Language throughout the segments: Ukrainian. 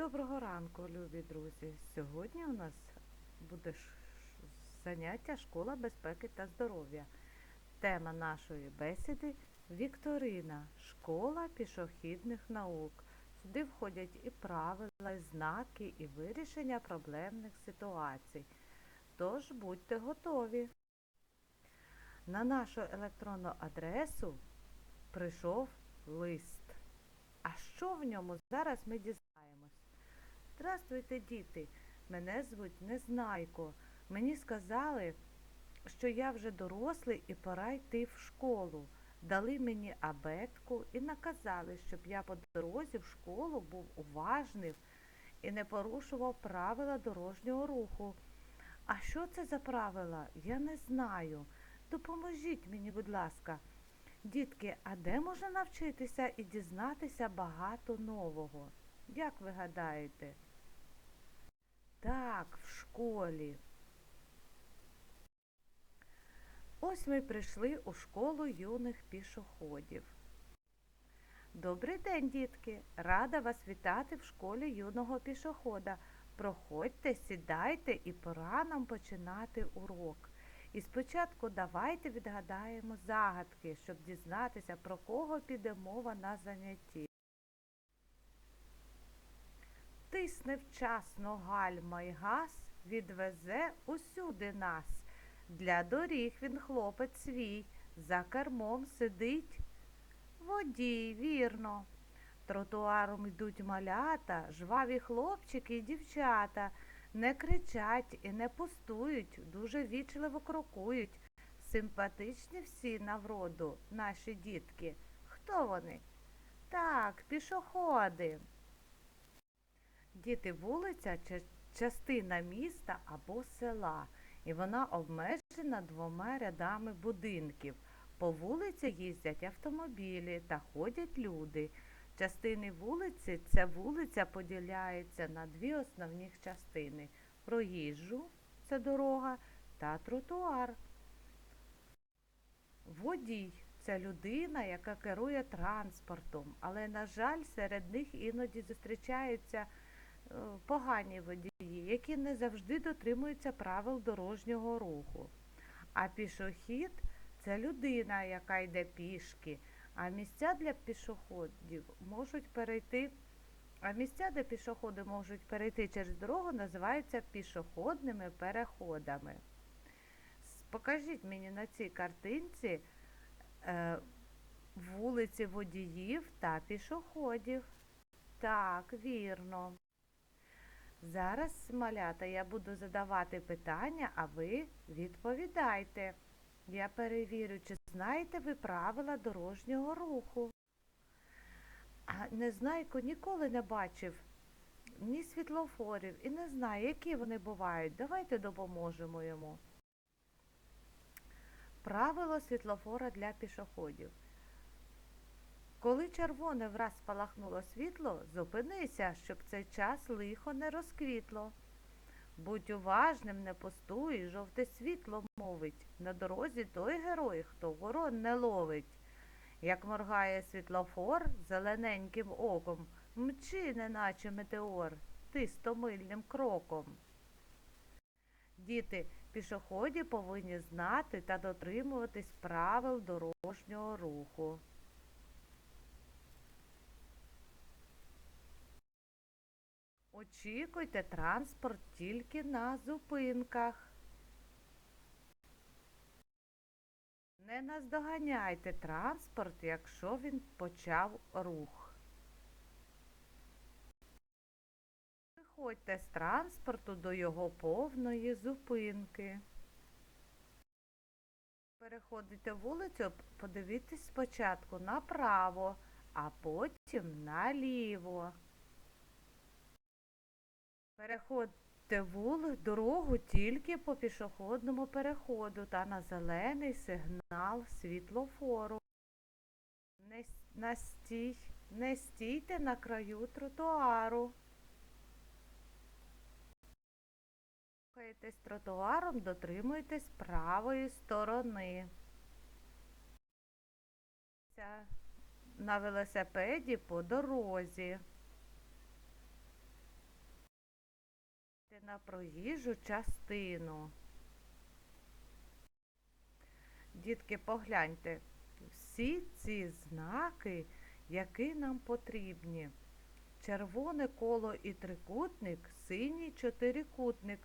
Доброго ранку, любі друзі! Сьогодні у нас буде заняття Школа безпеки та здоров'я. Тема нашої бесіди Вікторина, школа пішохідних наук. Сюди входять і правила, і знаки, і вирішення проблемних ситуацій. Тож будьте готові. На нашу електронну адресу прийшов лист. А що в ньому зараз ми дізнаємось? Здравствуйте, діти! Мене звуть Незнайко. Мені сказали, що я вже дорослий і пора йти в школу. Дали мені абетку і наказали, щоб я по дорозі в школу був уважним і не порушував правила дорожнього руху. А що це за правила? Я не знаю. Допоможіть мені, будь ласка. Дітки, а де можна навчитися і дізнатися багато нового? Як ви гадаєте? Так, в школі. Ось ми прийшли у школу юних пішоходів. Добрий день, дітки! Рада вас вітати в школі юного пішохода. Проходьте, сідайте і пора нам починати урок. І спочатку давайте відгадаємо загадки, щоб дізнатися, про кого піде мова на занятті. Тисне вчасно гальма й газ, відвезе усюди нас. Для доріг він хлопець свій, за кермом сидить. Водій, вірно. Тротуаром йдуть малята, жваві хлопчики і дівчата. Не кричать і не пустують, дуже вічливо крокують. Симпатичні всі на вроду, наші дітки. Хто вони? Так, пішоходи. Діти вулиця частина міста або села, і вона обмежена двома рядами будинків. По вулиці їздять автомобілі та ходять люди. Частини вулиці це вулиця поділяється на дві основні частини проїжджу це дорога та тротуар. Водій це людина, яка керує транспортом, але, на жаль, серед них іноді зустрічаються погані водії, які не завжди дотримуються правил дорожнього руху. А пішохід це людина, яка йде пішки. А місця для пішоходів можуть перейти, а місця, де пішоходи можуть перейти через дорогу, називаються пішохідними переходами. Покажіть мені на цій картинці е, вулиці водіїв та пішоходів. Так, вірно. Зараз, малята, я буду задавати питання, а ви відповідайте. Я перевірю, чи знаєте ви правила дорожнього руху. А Незнайко ніколи не бачив ні світлофорів і не знає, які вони бувають. Давайте допоможемо йому. Правило світлофора для пішоходів. Коли червоне враз спалахнуло світло, зупинися, щоб цей час лихо не розквітло. Будь уважним, не пустуй, жовте світло мовить. На дорозі той герой, хто ворон не ловить. Як моргає світлофор зелененьким оком, мчи, неначе метеор, ти стомильним кроком. Діти, пішоході повинні знати та дотримуватись правил дорожнього руху. Очікуйте транспорт тільки на зупинках. Не наздоганяйте транспорт, якщо він почав рух. Виходьте з транспорту до його повної зупинки. Переходите вулицю, подивіться спочатку направо, а потім наліво. Переходьте вули дорогу тільки по пішохідному переходу та на зелений сигнал світлофору. Не, на стій, не стійте на краю тротуару. Рухаєтесь тротуаром, дотримуйтесь правої сторони. На велосипеді по дорозі. На проїжджу частину. Дітки, погляньте, всі ці знаки, які нам потрібні. Червоне коло і трикутник, синій чотирикутник.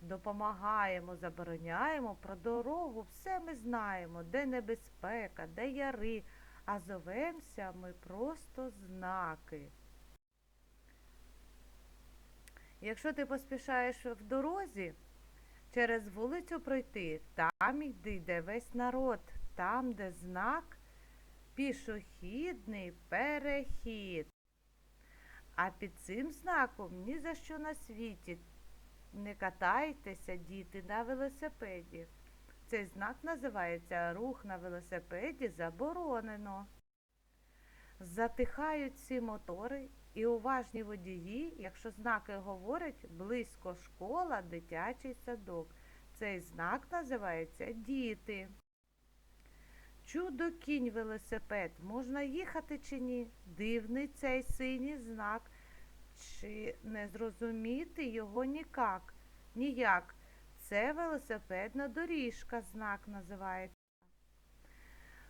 Допомагаємо, забороняємо про дорогу, все ми знаємо, де небезпека, де яри, а зовемося ми просто знаки. Якщо ти поспішаєш в дорозі, через вулицю пройти, там йди, йде весь народ, там, де знак пішохідний перехід. А під цим знаком ні за що на світі не катайтеся, діти, на велосипеді. Цей знак називається рух на велосипеді заборонено. Затихають всі мотори і уважні водії, якщо знаки говорять близько школа, дитячий садок. Цей знак називається діти. Чудо кінь велосипед. Можна їхати чи ні? Дивний цей синій знак. Чи не зрозуміти його ніяк? Ніяк. Це велосипедна доріжка, знак називається.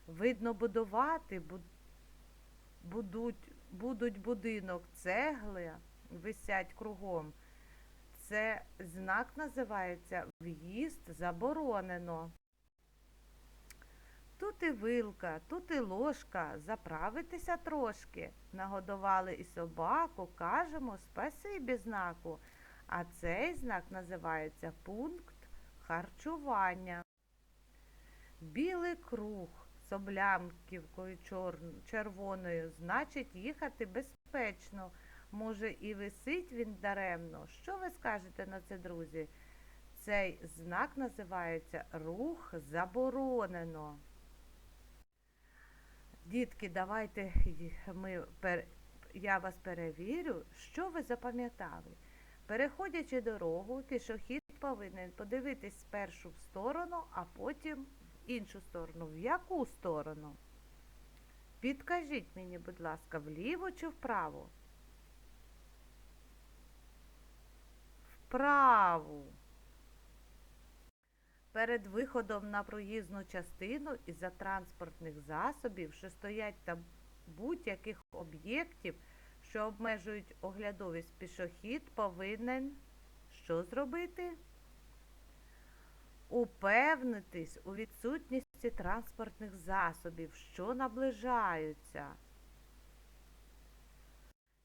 Видно будувати, будуть, будуть будинок цегли, висять кругом. Це знак називається в'їзд заборонено. Тут і вилка, тут і ложка, заправитися трошки. Нагодували і собаку, кажемо спасибі знаку. А цей знак називається пункт харчування. Білий круг з облямківкою червоною, значить їхати безпечно. Може і висить він даремно. Що ви скажете на це, друзі? Цей знак називається рух заборонено. Дітки, давайте ми я вас перевірю, що ви запам'ятали. Переходячи дорогу, пішохід повинен подивитись спершу в сторону, а потім іншу сторону. В яку сторону? Підкажіть мені, будь ласка, вліво чи вправо? Вправо. Перед виходом на проїзну частину із-за транспортних засобів, що стоять там будь-яких об'єктів, що обмежують оглядовість пішохід, повинен що зробити? Упевнитись у відсутності транспортних засобів, що наближаються.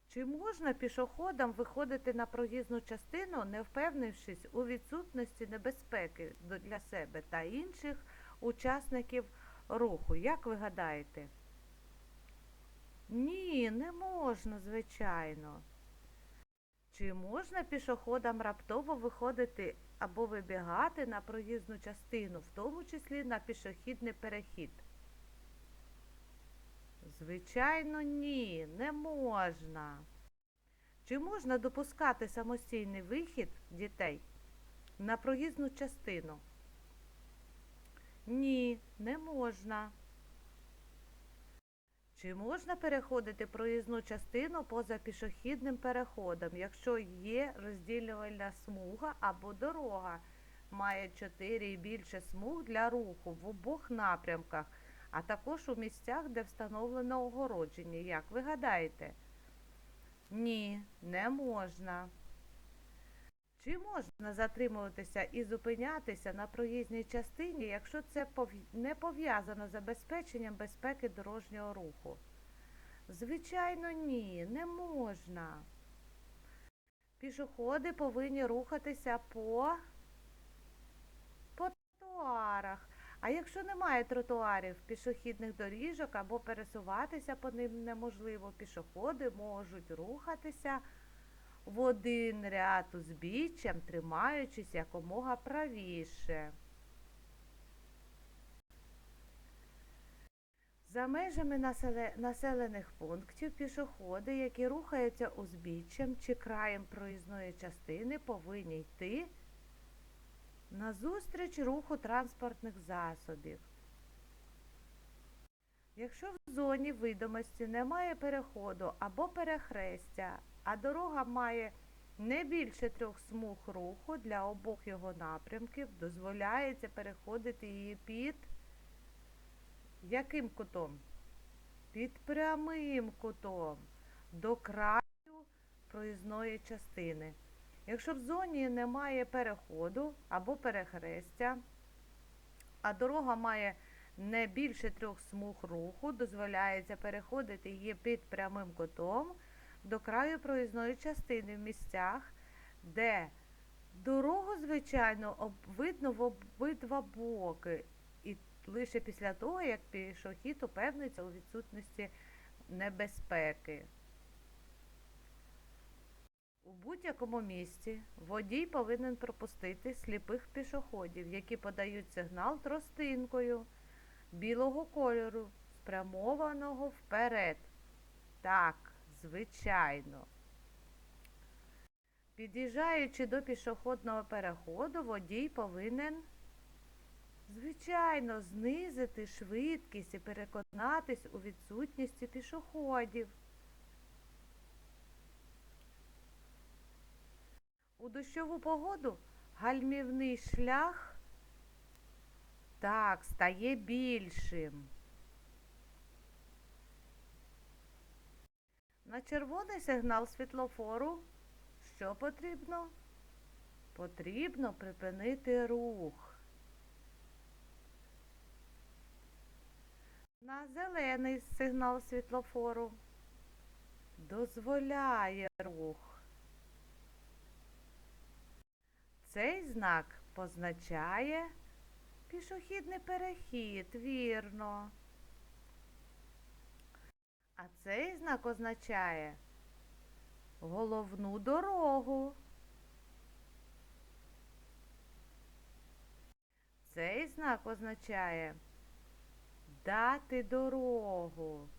Чи можна пішоходам виходити на проїзну частину, не впевнившись у відсутності небезпеки для себе та інших учасників руху? Як ви гадаєте? Ні, не можна, звичайно. Чи можна пішоходам раптово виходити або вибігати на проїзну частину, в тому числі на пішохідний перехід? Звичайно, ні, не можна. Чи можна допускати самостійний вихід дітей на проїзну частину? Ні, не можна. Чи можна переходити проїзну частину поза пішохідним переходом, якщо є розділювальна смуга або дорога, має 4 і більше смуг для руху в обох напрямках, а також у місцях, де встановлено огородження? Як ви гадаєте? Ні, не можна. Чи можна затримуватися і зупинятися на проїзній частині, якщо це не пов'язано з забезпеченням безпеки дорожнього руху? Звичайно, ні, не можна. Пішоходи повинні рухатися по, по тротуарах. А якщо немає тротуарів, пішохідних доріжок або пересуватися по ним неможливо, пішоходи можуть рухатися в один ряд узбіччям, тримаючись якомога правіше. За межами населених пунктів пішоходи, які рухаються узбіччям чи краєм проїзної частини, повинні йти назустріч руху транспортних засобів. Якщо в зоні видимості немає переходу або перехрестя, а дорога має Не більше трьох смуг руху для обох його напрямків дозволяється переходити її під яким кутом? Під прямим кутом до краю проїзної частини. Якщо в зоні немає переходу або перехрестя, а дорога має не більше трьох смуг руху, дозволяється переходити її під прямим кутом до краю проїзної частини в місцях, де дорогу, звичайно, видно в обидва боки, і лише після того, як пішохід упевниться у відсутності небезпеки. У будь-якому місці водій повинен пропустити сліпих пішоходів, які подають сигнал тростинкою білого кольору, спрямованого вперед. Так, звичайно. Під'їжджаючи до пішохідного переходу, водій повинен, звичайно, знизити швидкість і переконатись у відсутності пішоходів. У дощову погоду гальмівний шлях так стає більшим. На червоний сигнал світлофору що потрібно? Потрібно припинити рух. На зелений сигнал світлофору дозволяє рух. Цей знак позначає пішохідний перехід, вірно. А цей знак означає головну дорогу. Цей знак означає дати дорогу.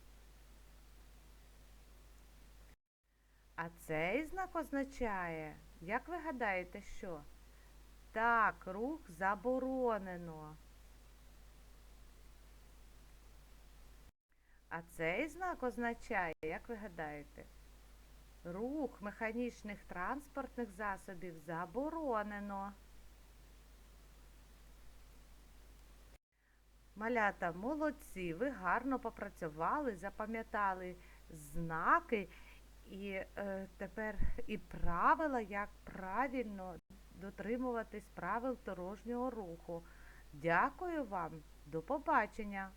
А цей знак означає, як ви гадаєте, що? Так, рух заборонено. А цей знак означає, як ви гадаєте, рух механічних транспортних засобів заборонено. Малята, молодці, ви гарно попрацювали, запам'ятали знаки і е, тепер і правила, як правильно дотримуватись правил дорожнього руху. Дякую вам, до побачення!